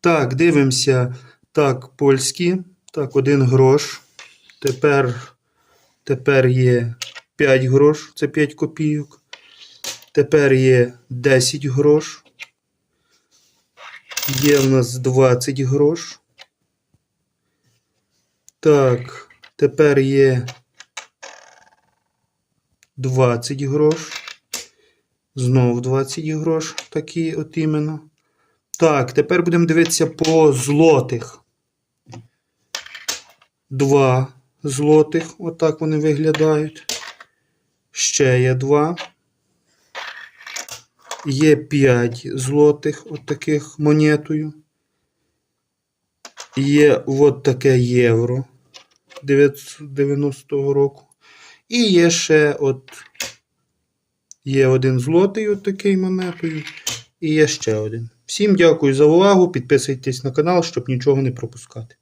Так, дивимося. Так, польські. Так, один грош. Тепер, тепер є 5 грош, це 5 копійок. Тепер є 10 грош. Є в нас 20 грош. Так, тепер є 20 грош. Знов 20 грош, такі от іменно. Так, тепер будемо дивитися по злотих. Два злотих, отак вони виглядають. Ще є два. Є 5 злотих, от таких монетою. Є от таке євро 990 року. І є ще от є один злотий от такий монетою. І є ще один. Всім дякую за увагу. Підписуйтесь на канал, щоб нічого не пропускати.